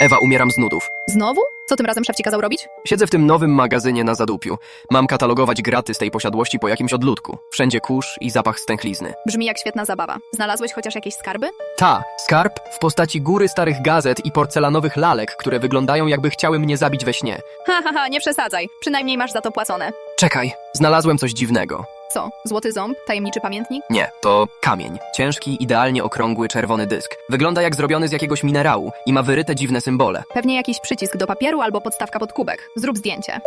Ewa, umieram z nudów. Znowu? Co tym razem szef ci kazał robić? Siedzę w tym nowym magazynie na zadupiu. Mam katalogować graty z tej posiadłości po jakimś odludku. Wszędzie kurz i zapach stęchlizny. Brzmi jak świetna zabawa. Znalazłeś chociaż jakieś skarby? Ta, skarb w postaci góry starych gazet i porcelanowych lalek, które wyglądają jakby chciały mnie zabić we śnie. Ha, ha, ha, nie przesadzaj. Przynajmniej masz za to płacone. Czekaj, znalazłem coś dziwnego. Co? Złoty ząb? Tajemniczy pamiętnik? Nie, to kamień. Ciężki, idealnie okrągły, czerwony dysk. Wygląda jak zrobiony z jakiegoś minerału i ma wyryte dziwne symbole. Pewnie jakiś przycisk do papieru albo podstawka pod kubek. Zrób zdjęcie.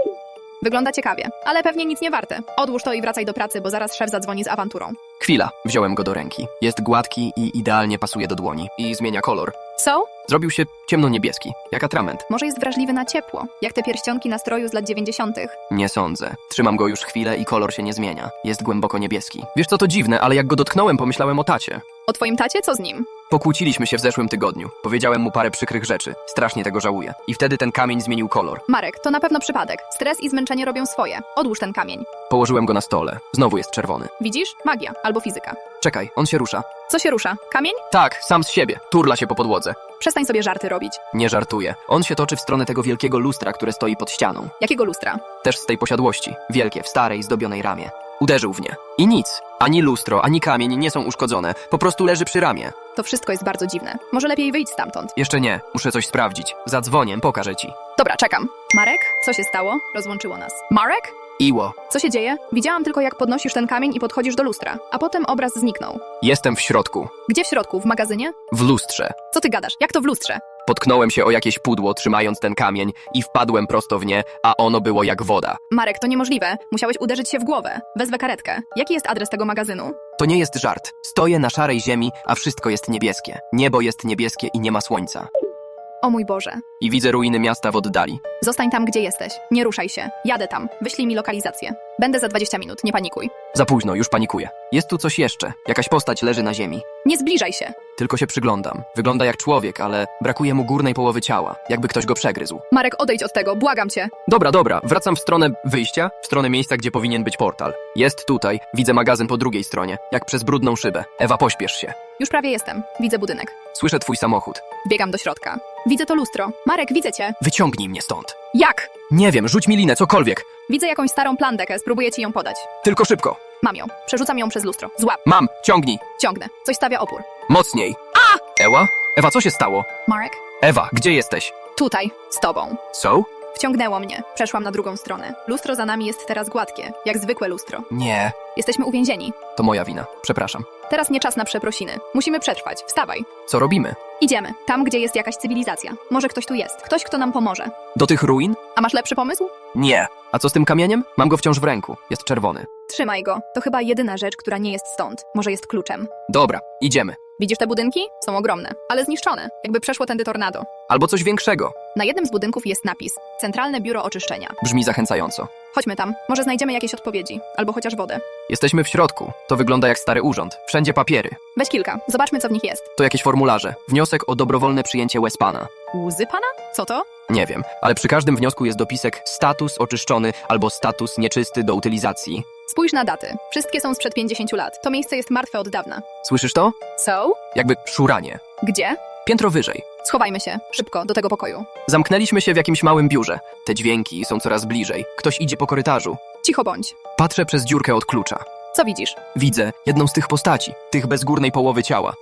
Wygląda ciekawie, ale pewnie nic nie warte. Odłóż to i wracaj do pracy, bo zaraz szef zadzwoni z awanturą. Chwila, wziąłem go do ręki. Jest gładki i idealnie pasuje do dłoni. I zmienia kolor. Co? Zrobił się ciemno-niebieski, jak atrament. Może jest wrażliwy na ciepło, jak te pierścionki na stroju z lat 90. Nie sądzę. Trzymam go już chwilę i kolor się nie zmienia. Jest głęboko niebieski. Wiesz co to dziwne, ale jak go dotknąłem, pomyślałem o tacie. O twoim tacie? Co z nim? Pokłóciliśmy się w zeszłym tygodniu. Powiedziałem mu parę przykrych rzeczy. Strasznie tego żałuję. I wtedy ten kamień zmienił kolor. Marek, to na pewno przypadek. Stres i zmęczenie robią swoje. Odłóż ten kamień. Położyłem go na stole. Znowu jest czerwony. Widzisz? Magia albo fizyka. Czekaj, on się rusza. Co się rusza? Kamień? Tak, sam z siebie. Turla się po podłodze. Przestań sobie żarty robić. Nie żartuję. On się toczy w stronę tego wielkiego lustra, które stoi pod ścianą. Jakiego lustra? Też z tej posiadłości. Wielkie, w starej, zdobionej ramie. Uderzył w nie. I nic. Ani lustro, ani kamień nie są uszkodzone. Po prostu leży przy ramię. To wszystko jest bardzo dziwne. Może lepiej wyjdź stamtąd. Jeszcze nie. Muszę coś sprawdzić. Zadzwonię, pokażę ci. Dobra, czekam. Marek? Co się stało? Rozłączyło nas. Marek? Iło. Co się dzieje? Widziałam tylko, jak podnosisz ten kamień i podchodzisz do lustra, a potem obraz zniknął. Jestem w środku. Gdzie w środku? W magazynie? W lustrze. Co ty gadasz? Jak to w lustrze? Potknąłem się o jakieś pudło, trzymając ten kamień i wpadłem prosto w nie, a ono było jak woda. Marek, to niemożliwe. Musiałeś uderzyć się w głowę. Wezwę karetkę. Jaki jest adres tego magazynu? To nie jest żart. Stoję na szarej ziemi, a wszystko jest niebieskie. Niebo jest niebieskie i nie ma słońca. O mój Boże. I widzę ruiny miasta w oddali. Zostań tam, gdzie jesteś. Nie ruszaj się. Jadę tam. Wyślij mi lokalizację. Będę za 20 minut, nie panikuj. Za późno, już panikuję. Jest tu coś jeszcze. Jakaś postać leży na ziemi. Nie zbliżaj się. Tylko się przyglądam. Wygląda jak człowiek, ale brakuje mu górnej połowy ciała. Jakby ktoś go przegryzł. Marek, odejdź od tego, błagam cię. Dobra, dobra, wracam w stronę wyjścia, w stronę miejsca, gdzie powinien być portal. Jest tutaj, widzę magazyn po drugiej stronie, jak przez brudną szybę. Ewa, pośpiesz się. Już prawie jestem. Widzę budynek. Słyszę twój samochód. Biegam do środka. Widzę to lustro. Marek, widzę cię. Wyciągnij mnie stąd. Jak? Nie wiem, rzuć mi linę, cokolwiek. Widzę jakąś starą plandekę, spróbuję ci ją podać. Tylko szybko. Mam ją. Przerzucam ją przez lustro. Złap. Mam, ciągnij. Ciągnę. Coś stawia opór. Mocniej. A! Ewa? Ewa, co się stało? Marek? Ewa, gdzie jesteś? Tutaj. Z tobą. So? Wciągnęło mnie. Przeszłam na drugą stronę. Lustro za nami jest teraz gładkie, jak zwykłe lustro. Nie. Jesteśmy uwięzieni. To moja wina. Przepraszam. Teraz nie czas na przeprosiny. Musimy przetrwać. Wstawaj. Co robimy? Idziemy. Tam, gdzie jest jakaś cywilizacja. Może ktoś tu jest. Ktoś, kto nam pomoże. Do tych ruin? A masz lepszy pomysł? Nie. A co z tym kamieniem? Mam go wciąż w ręku. Jest czerwony. Trzymaj go. To chyba jedyna rzecz, która nie jest stąd. Może jest kluczem. Dobra, idziemy. Widzisz te budynki? Są ogromne, ale zniszczone. Jakby przeszło tędy tornado. Albo coś większego. Na jednym z budynków jest napis Centralne Biuro Oczyszczenia. Brzmi zachęcająco. Chodźmy tam. Może znajdziemy jakieś odpowiedzi. Albo chociaż wodę. Jesteśmy w środku. To wygląda jak stary urząd. Wszędzie papiery. Weź kilka. Zobaczmy, co w nich jest. To jakieś formularze. Wniosek o dobrowolne przyjęcie Wespana. Łzy pana? Co to? Nie wiem, ale przy każdym wniosku jest dopisek status oczyszczony albo status nieczysty do utylizacji. Spójrz na daty. Wszystkie są sprzed 50 lat. To miejsce jest martwe od dawna. Słyszysz to? So? Jakby szuranie. Gdzie? Piętro wyżej. Schowajmy się. Szybko, do tego pokoju. Zamknęliśmy się w jakimś małym biurze. Te dźwięki są coraz bliżej. Ktoś idzie po korytarzu. Cicho bądź. Patrzę przez dziurkę od klucza. Co widzisz? Widzę jedną z tych postaci, tych bez górnej połowy ciała.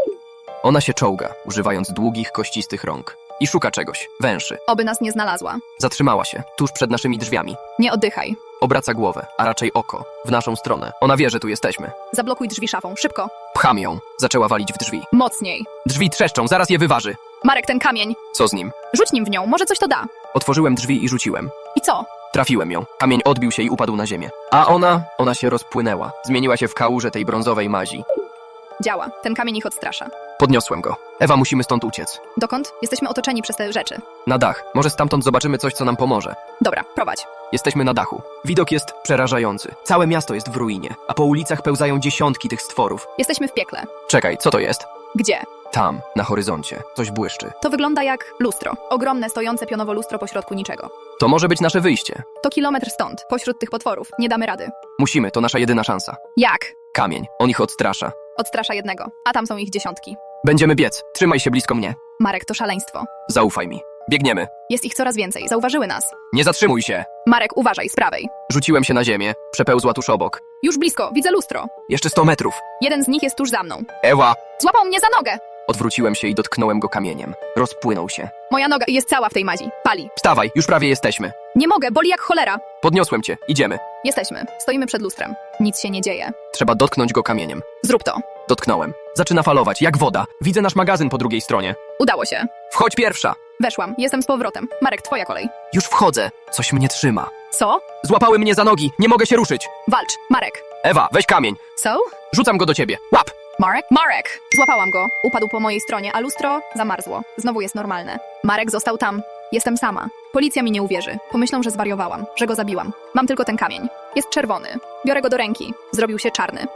Ona się czołga, używając długich, kościstych rąk. I szuka czegoś, węszy. Oby nas nie znalazła. Zatrzymała się, tuż przed naszymi drzwiami. Nie oddychaj. Obraca głowę, a raczej oko, w naszą stronę. Ona wie, że tu jesteśmy. Zablokuj drzwi szafą. Szybko. Pcham ją. Zaczęła walić w drzwi. Mocniej. Drzwi trzeszczą, zaraz je wyważy. Marek, ten kamień. Co z nim? Rzuć nim w nią. Może coś to da. Otworzyłem drzwi i rzuciłem. I co? Trafiłem ją. Kamień odbił się i upadł na ziemię. A ona, ona się rozpłynęła. Zmieniła się w kałużę tej brązowej mazi. Działa. Ten kamień ich odstrasza. Podniosłem go. Ewa, musimy stąd uciec. Dokąd? Jesteśmy otoczeni przez te rzeczy. Na dach. Może stamtąd zobaczymy coś, co nam pomoże. Dobra, prowadź. Jesteśmy na dachu. Widok jest przerażający. Całe miasto jest w ruinie, a po ulicach pełzają dziesiątki tych stworów. Jesteśmy w piekle. Czekaj, co to jest? Gdzie? Tam, na horyzoncie. Coś błyszczy. To wygląda jak lustro. Ogromne, stojące pionowo lustro pośrodku niczego. To może być nasze wyjście. To kilometr stąd, pośród tych potworów. Nie damy rady. Musimy, to nasza jedyna szansa. Jak? Kamień. On ich odstrasza. Odstrasza jednego, a tam są ich dziesiątki. Będziemy biec. Trzymaj się blisko mnie. Marek, to szaleństwo. Zaufaj mi. Biegniemy. Jest ich coraz więcej, zauważyły nas. Nie zatrzymuj się. Marek, uważaj, z prawej. Rzuciłem się na ziemię. Przepełzła tuż obok. Już blisko, widzę lustro. Jeszcze 100 metrów. Jeden z nich jest tuż za mną. Ewa! Złapał mnie za nogę. Odwróciłem się i dotknąłem go kamieniem. Rozpłynął się. Moja noga jest cała w tej mazi. Pali. Wstawaj, już prawie jesteśmy. Nie mogę, boli jak cholera. Podniosłem cię. Idziemy. Jesteśmy. Stoimy przed lustrem. Nic się nie dzieje. Trzeba dotknąć go kamieniem. Zrób to. Dotknąłem. Zaczyna falować, jak woda. Widzę nasz magazyn po drugiej stronie. Udało się. Wchodź pierwsza. Weszłam. Jestem z powrotem. Marek, twoja kolej. Już wchodzę. Coś mnie trzyma. Co? Złapały mnie za nogi. Nie mogę się ruszyć. Walcz. Marek. Ewa, weź kamień. So? Rzucam go do ciebie. Łap! Marek? Marek! Złapałam go. Upadł po mojej stronie, a lustro zamarzło. Znowu jest normalne. Marek został tam. Jestem sama. Policja mi nie uwierzy. Pomyślą, że zwariowałam, że go zabiłam. Mam tylko ten kamień. Jest czerwony. Biorę go do ręki. Zrobił się czarny.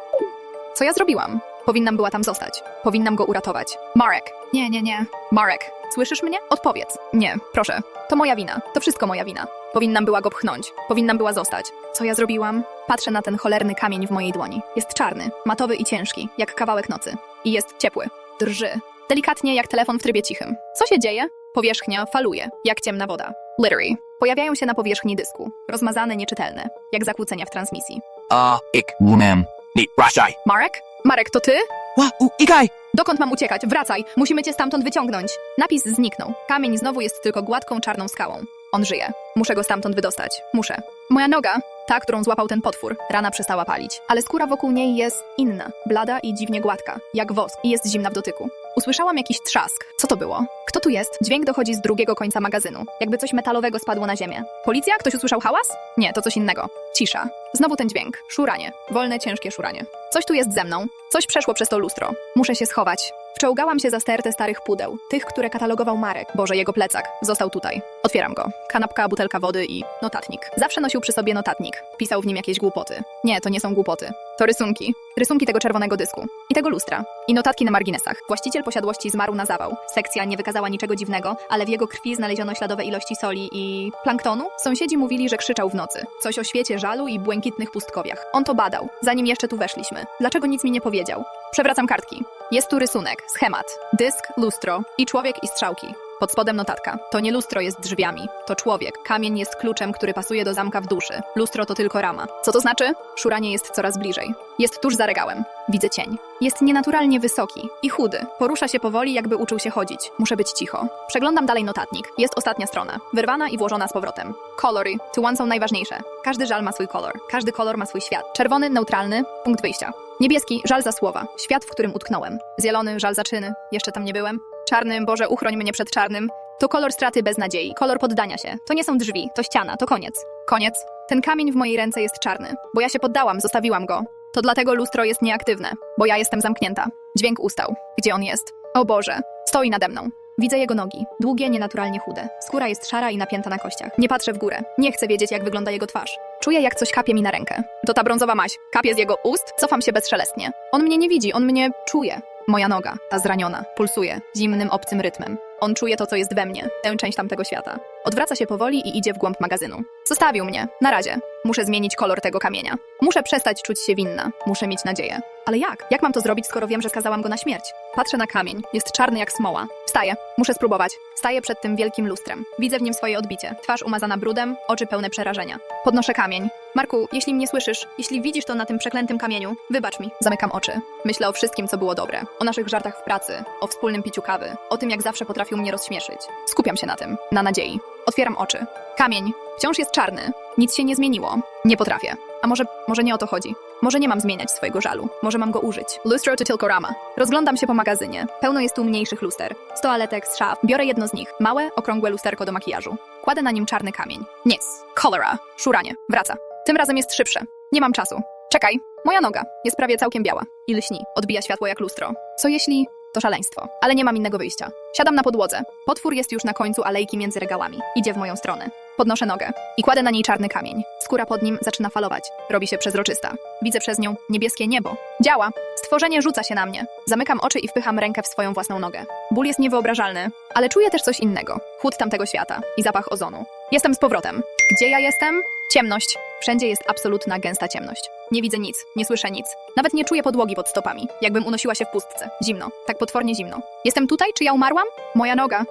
Co ja zrobiłam? Powinnam była tam zostać. Powinnam go uratować. Marek. Nie, nie, nie. Marek. Słyszysz mnie? Odpowiedz. Nie, proszę. To moja wina. To wszystko moja wina. Powinnam była go pchnąć. Powinnam była zostać. Co ja zrobiłam? Patrzę na ten cholerny kamień w mojej dłoni. Jest czarny, matowy i ciężki, jak kawałek nocy. I jest ciepły. Drży. Delikatnie jak telefon w trybie cichym. Co się dzieje? Powierzchnia faluje, jak ciemna woda. Literary. Pojawiają się na powierzchni dysku. Rozmazane, nieczytelne. Jak zakłócenia w transmisji. A, ik. Umem. Ni, raszaj. Marek? Marek, to ty? Ła, u, ikaj! Dokąd mam uciekać? Wracaj! Musimy cię stamtąd wyciągnąć. Napis zniknął. Kamień znowu jest tylko gładką, czarną skałą. On żyje. Muszę go stamtąd wydostać. Muszę. Moja noga, ta, którą złapał ten potwór, rana przestała palić. Ale skóra wokół niej jest inna, blada i dziwnie gładka, jak wosk i jest zimna w dotyku. Usłyszałam jakiś trzask. Co to było? Kto tu jest? Dźwięk dochodzi z drugiego końca magazynu. Jakby coś metalowego spadło na ziemię. Policja? Ktoś usłyszał hałas? Nie, to coś innego. Cisza. Znowu ten dźwięk. Szuranie. Wolne, ciężkie szuranie. Coś tu jest ze mną. Coś przeszło przez to lustro. Muszę się schować. Wczołgałam się za stertę starych pudeł, tych, które katalogował Marek. Boże, jego plecak. Został tutaj. Otwieram go. Kanapka, butelka wody i notatnik. Zawsze nosił przy sobie notatnik. Pisał w nim jakieś głupoty. Nie, to nie są głupoty. To rysunki. Rysunki tego czerwonego dysku. I tego lustra. I notatki na marginesach. Właściciel posiadłości zmarł na zawał. Sekcja nie wykazała niczego dziwnego, ale w jego krwi znaleziono śladowe ilości soli i... planktonu? Sąsiedzi mówili, że krzyczał w nocy. Coś o świecie żalu i błękitnych pustkowiach. On to badał, zanim jeszcze tu weszliśmy. Dlaczego nic mi nie powiedział? Przewracam kartki. Jest tu rysunek, schemat, dysk, lustro i człowiek i strzałki. Pod spodem notatka. To nie lustro jest drzwiami, to człowiek. Kamień jest kluczem, który pasuje do zamka w duszy. Lustro to tylko rama. Co to znaczy? Szuranie jest coraz bliżej. Jest tuż za regałem. Widzę cień. Jest nienaturalnie wysoki i chudy. Porusza się powoli, jakby uczył się chodzić. Muszę być cicho. Przeglądam dalej notatnik. Jest ostatnia strona. Wyrwana i włożona z powrotem. Kolory. One są najważniejsze. Każdy żal ma swój kolor. Każdy kolor ma swój świat. Czerwony, neutralny, punkt wyjścia. Niebieski, żal za słowa. Świat, w którym utknąłem. Zielony, żal za czyny. Jeszcze tam nie byłem. Czarny, Boże, uchroń mnie przed czarnym. To kolor straty bez nadziei, kolor poddania się. To nie są drzwi, to ściana, to koniec. Koniec. Ten kamień w mojej ręce jest czarny, bo ja się poddałam, zostawiłam go. To dlatego lustro jest nieaktywne, bo ja jestem zamknięta. Dźwięk ustał. Gdzie on jest? O Boże, stoi nade mną. Widzę jego nogi, długie, nienaturalnie chude. Skóra jest szara i napięta na kościach. Nie patrzę w górę. Nie chcę wiedzieć, jak wygląda jego twarz. Czuję, jak coś kapie mi na rękę. To ta brązowa maź. Kapie z jego ust, cofam się bezszelestnie. On mnie nie widzi, on mnie czuje. Moja noga, ta zraniona, pulsuje zimnym, obcym rytmem. On czuje to, co jest we mnie, tę część tamtego świata. Odwraca się powoli i idzie w głąb magazynu. Zostawił mnie. Na razie. Muszę zmienić kolor tego kamienia. Muszę przestać czuć się winna. Muszę mieć nadzieję. Ale jak? Jak mam to zrobić, skoro wiem, że skazałam go na śmierć? Patrzę na kamień. Jest czarny jak smoła. Wstaję. Muszę spróbować. Staję przed tym wielkim lustrem. Widzę w nim swoje odbicie. Twarz umazana brudem, oczy pełne przerażenia. Podnoszę kamień. Marku, jeśli mnie słyszysz, jeśli widzisz to na tym przeklętym kamieniu, wybacz mi. Zamykam oczy. Myślę o wszystkim, co było dobre. O naszych żartach w pracy, o wspólnym piciu kawy, o tym, jak zawsze potrafił mnie rozśmieszyć. Skupiam się na tym, na nadziei. Otwieram oczy. Kamień. Wciąż jest czarny. Nic się nie zmieniło. Nie potrafię. A może, może nie o to chodzi. Może nie mam zmieniać swojego żalu. Może mam go użyć. Lustro to tylko rama. Rozglądam się po magazynie. Pełno jest tu mniejszych luster. Z toaletek, z szaf. Biorę jedno z nich. Małe, okrągłe lusterko do makijażu. Kładę na nim czarny kamień. Nic. Cholera. Szuranie. Wraca. Tym razem jest szybsze. Nie mam czasu. Czekaj. Moja noga. Jest prawie całkiem biała. I lśni. Odbija światło jak lustro. Co jeśli... To szaleństwo. Ale nie mam innego wyjścia. Siadam na podłodze. Potwór jest już na końcu alejki między regałami. Idzie w moją stronę. Podnoszę nogę i kładę na niej czarny kamień. Skóra pod nim zaczyna falować. Robi się przezroczysta. Widzę przez nią niebieskie niebo. Działa. Stworzenie rzuca się na mnie. Zamykam oczy i wpycham rękę w swoją własną nogę. Ból jest niewyobrażalny, ale czuję też coś innego. Chłód tamtego świata i zapach ozonu. Jestem z powrotem. Gdzie ja jestem? Ciemność. Wszędzie jest absolutna gęsta ciemność. Nie widzę nic, nie słyszę nic. Nawet nie czuję podłogi pod stopami, jakbym unosiła się w pustce. Zimno, tak potwornie zimno. Jestem tutaj, czy ja umarłam? Moja noga.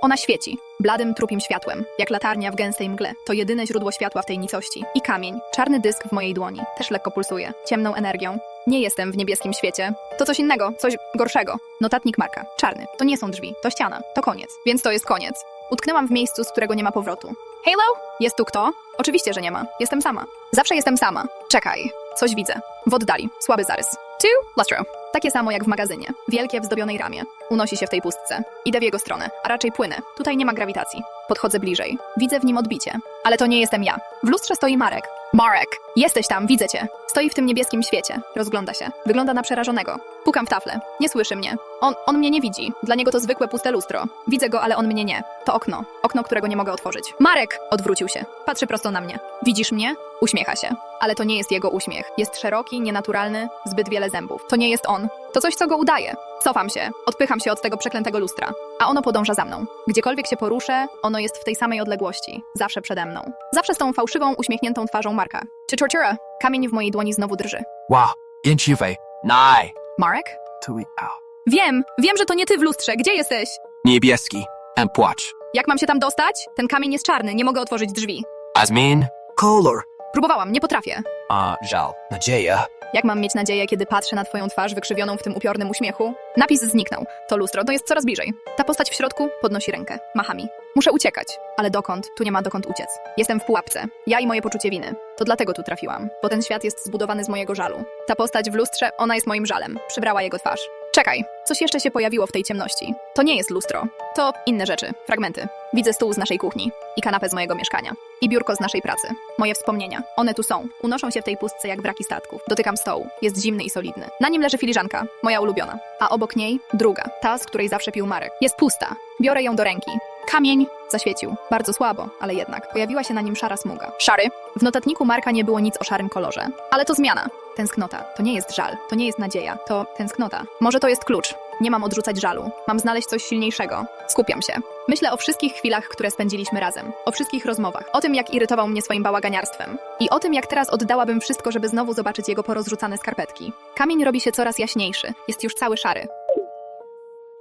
Ona świeci, bladym, trupim światłem, jak latarnia w gęstej mgle. To jedyne źródło światła w tej nicości. I kamień, czarny dysk w mojej dłoni, też lekko pulsuje, ciemną energią. Nie jestem w niebieskim świecie. To coś innego, coś gorszego. Notatnik Marka. Czarny. To nie są drzwi, to ściana. To koniec. Więc to jest koniec. Utknęłam w miejscu, z którego nie ma powrotu. Halo? Jest tu kto? Oczywiście, że nie ma. Jestem sama. Zawsze jestem sama. Czekaj. Coś widzę. W oddali. Słaby zarys. Two? Lustro. Takie samo jak w magazynie. Wielkie w zdobionej ramie. Unosi się w tej pustce. Idę w jego stronę, a raczej płynę. Tutaj nie ma grawitacji. Podchodzę bliżej. Widzę w nim odbicie. Ale to nie jestem ja. W lustrze stoi Marek. Marek! Jesteś tam, widzę cię. Stoi w tym niebieskim świecie. Rozgląda się. Wygląda na przerażonego. Pukam w taflę. Nie słyszy mnie. On, on mnie nie widzi. Dla niego to zwykłe puste lustro. Widzę go, ale on mnie nie. To okno. Okno, którego nie mogę otworzyć. Marek! Odwrócił się. Patrzy prosto na mnie. Widzisz mnie? Uśmiecha się. Ale to nie jest jego uśmiech. Jest szeroki, nienaturalny, zbyt wiele zębów. To nie jest on. To coś, co go udaje. Cofam się. Odpycham się od tego przeklętego lustra. A ono podąża za mną. Gdziekolwiek się poruszę, ono jest w tej samej odległości. Zawsze przede mną. Zawsze z tą fałszywą, uśmiechniętą twarzą Marka. Czy tortura? Kamień w mojej dłoni znowu drży. Wow, Ięciwej. Naj. Marek? Tu i au. Wiem! Wiem, że to nie ty w lustrze. Gdzie jesteś? Niebieski. En płacz. Jak mam się tam dostać? Ten kamień jest czarny, nie mogę otworzyć drzwi. Azmin. Kolor. Próbowałam, nie potrafię. A, żal. Nadzieja. Jak mam mieć nadzieję, kiedy patrzę na twoją twarz wykrzywioną w tym upiornym uśmiechu? Napis zniknął. To lustro, to jest coraz bliżej. Ta postać w środku podnosi rękę, macha mi. Muszę uciekać. Ale dokąd? Tu nie ma dokąd uciec. Jestem w pułapce. Ja i moje poczucie winy. To dlatego tu trafiłam. Bo ten świat jest zbudowany z mojego żalu. Ta postać w lustrze, ona jest moim żalem. Przybrała jego twarz. Czekaj, coś jeszcze się pojawiło w tej ciemności. To nie jest lustro. To inne rzeczy, fragmenty. Widzę stół z naszej kuchni i kanapę z mojego mieszkania. I biurko z naszej pracy. Moje wspomnienia. One tu są. Unoszą się w tej pustce jak wraki statków. Dotykam stołu. Jest zimny i solidny. Na nim leży filiżanka, moja ulubiona. A obok niej druga, ta, z której zawsze pił Marek. Jest pusta. Biorę ją do ręki. Kamień zaświecił. Bardzo słabo, ale jednak. Pojawiła się na nim szara smuga. Szary? W notatniku Marka nie było nic o szarym kolorze. Ale to zmiana. Tęsknota. To nie jest żal. To nie jest nadzieja. To tęsknota. Może to jest klucz. Nie mam odrzucać żalu. Mam znaleźć coś silniejszego. Skupiam się. Myślę o wszystkich chwilach, które spędziliśmy razem. O wszystkich rozmowach. O tym, jak irytował mnie swoim bałaganiarstwem. I o tym, jak teraz oddałabym wszystko, żeby znowu zobaczyć jego porozrzucane skarpetki. Kamień robi się coraz jaśniejszy. Jest już cały szary.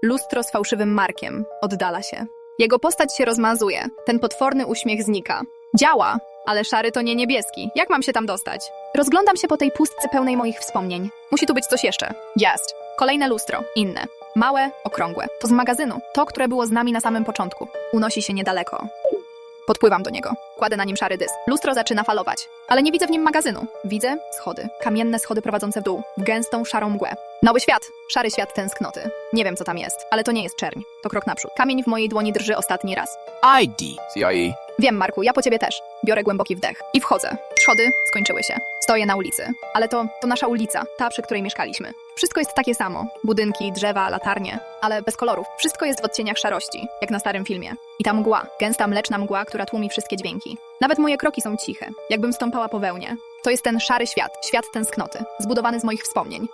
Lustro z fałszywym markiem. Oddala się. Jego postać się rozmazuje. Ten potworny uśmiech znika. Działa, ale szary to nie niebieski. Jak mam się tam dostać? Rozglądam się po tej pustce pełnej moich wspomnień. Musi tu być coś jeszcze. Jest. Kolejne lustro. Inne. Małe, okrągłe. To z magazynu. To, które było z nami na samym początku. Unosi się niedaleko. Podpływam do niego. Kładę na nim szary dysk. Lustro zaczyna falować. Ale nie widzę w nim magazynu. Widzę schody. Kamienne schody prowadzące w dół. W gęstą, szarą mgłę. Nowy świat. Szary świat tęsknoty. Nie wiem, co tam jest, ale to nie jest czerń. To krok naprzód. Kamień w mojej dłoni drży ostatni raz. ID. CIA. Wiem, Marku, ja po ciebie też. Biorę głęboki wdech i wchodzę. Schody skończyły się. Stoję na ulicy. Ale to, to nasza ulica, ta, przy której mieszkaliśmy. Wszystko jest takie samo. Budynki, drzewa, latarnie, ale bez kolorów. Wszystko jest w odcieniach szarości, jak na starym filmie. I ta mgła, gęsta mleczna mgła, która tłumi wszystkie dźwięki. Nawet moje kroki są ciche, jakbym stąpała po wełnie. To jest ten szary świat, świat tęsknoty, zbudowany z moich wspomnień.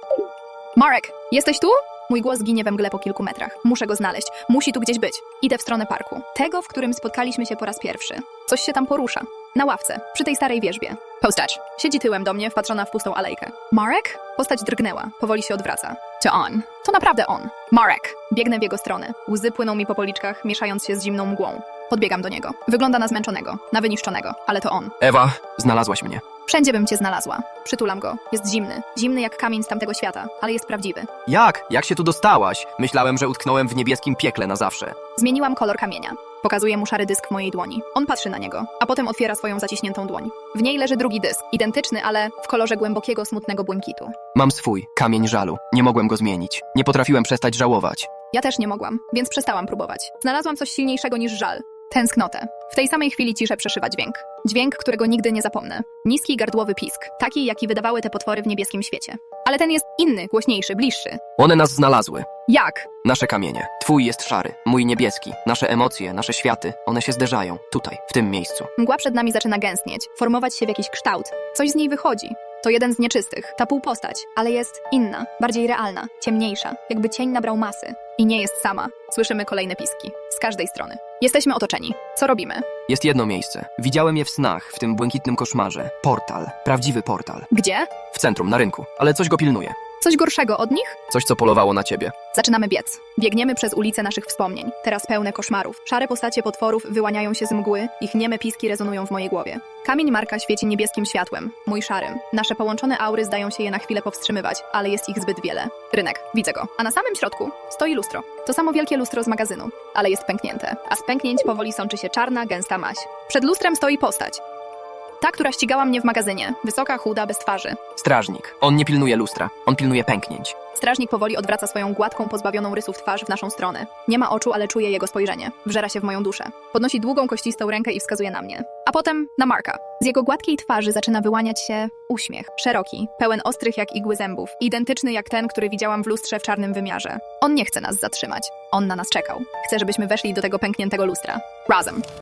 Marek, jesteś tu? Mój głos ginie we mgle po kilku metrach. Muszę go znaleźć. Musi tu gdzieś być. Idę w stronę parku. Tego, w którym spotkaliśmy się po raz pierwszy. Coś się tam porusza. Na ławce, przy tej starej wierzbie. Postać. Siedzi tyłem do mnie, wpatrzona w pustą alejkę. Marek? Postać drgnęła. Powoli się odwraca. To on. To naprawdę on. Marek. Biegnę w jego stronę. Łzy płyną mi po policzkach, mieszając się z zimną mgłą. Podbiegam do niego. Wygląda na zmęczonego, na wyniszczonego, ale to on. Ewa, znalazłaś mnie. Wszędzie bym cię znalazła. Przytulam go. Jest zimny. Zimny jak kamień z tamtego świata, ale jest prawdziwy. Jak? Jak się tu dostałaś? Myślałem, że utknąłem w niebieskim piekle na zawsze. Zmieniłam kolor kamienia. Pokazuję mu szary dysk w mojej dłoni. On patrzy na niego, a potem otwiera swoją zaciśniętą dłoń. W niej leży drugi dysk, identyczny, ale w kolorze głębokiego, smutnego błękitu. Mam swój, kamień żalu. Nie mogłem go zmienić. Nie potrafiłem przestać żałować. Ja też nie mogłam, więc przestałam próbować. Znalazłam coś silniejszego niż żal. Tęsknotę. W tej samej chwili ciszę przeszywa dźwięk. Dźwięk, którego nigdy nie zapomnę. Niski gardłowy pisk, taki jaki wydawały te potwory w niebieskim świecie. Ale ten jest inny, głośniejszy, bliższy. One nas znalazły. Jak? Nasze kamienie. Twój jest szary, mój niebieski. Nasze emocje, nasze światy, one się zderzają. Tutaj, w tym miejscu. Mgła przed nami zaczyna gęstnieć, formować się w jakiś kształt. Coś z niej wychodzi. To jeden z nieczystych, ta półpostać, ale jest inna, bardziej realna, ciemniejsza, jakby cień nabrał masy. I nie jest sama. Słyszymy kolejne piski. Z każdej strony. Jesteśmy otoczeni. Co robimy? Jest jedno miejsce. Widziałem je w snach, w tym błękitnym koszmarze. Portal. Prawdziwy portal. Gdzie? W centrum, na rynku. Ale coś go pilnuje. Coś gorszego od nich? Coś, co polowało na ciebie. Zaczynamy biec. Biegniemy przez ulice naszych wspomnień, teraz pełne koszmarów. Szare postacie potworów wyłaniają się z mgły, ich nieme piski rezonują w mojej głowie. Kamień Marka świeci niebieskim światłem, mój szarym. Nasze połączone aury zdają się je na chwilę powstrzymywać, ale jest ich zbyt wiele. Rynek, widzę go. A na samym środku stoi lustro. To samo wielkie lustro z magazynu, ale jest pęknięte. A z pęknięć powoli sączy się czarna, gęsta maś. Przed lustrem stoi postać. Ta, która ścigała mnie w magazynie. Wysoka, chuda, bez twarzy. Strażnik. On nie pilnuje lustra. On pilnuje pęknięć. Strażnik powoli odwraca swoją gładką, pozbawioną rysów twarz w naszą stronę. Nie ma oczu, ale czuje jego spojrzenie. Wżera się w moją duszę. Podnosi długą, kościstą rękę i wskazuje na mnie. A potem na Marka. Z jego gładkiej twarzy zaczyna wyłaniać się uśmiech. Szeroki, pełen ostrych jak igły zębów. Identyczny jak ten, który widziałam w lustrze w czarnym wymiarze. On nie chce nas zatrzymać. On na nas czekał. Chce, żebyśmy weszli do tego pękniętego lustra. Razem.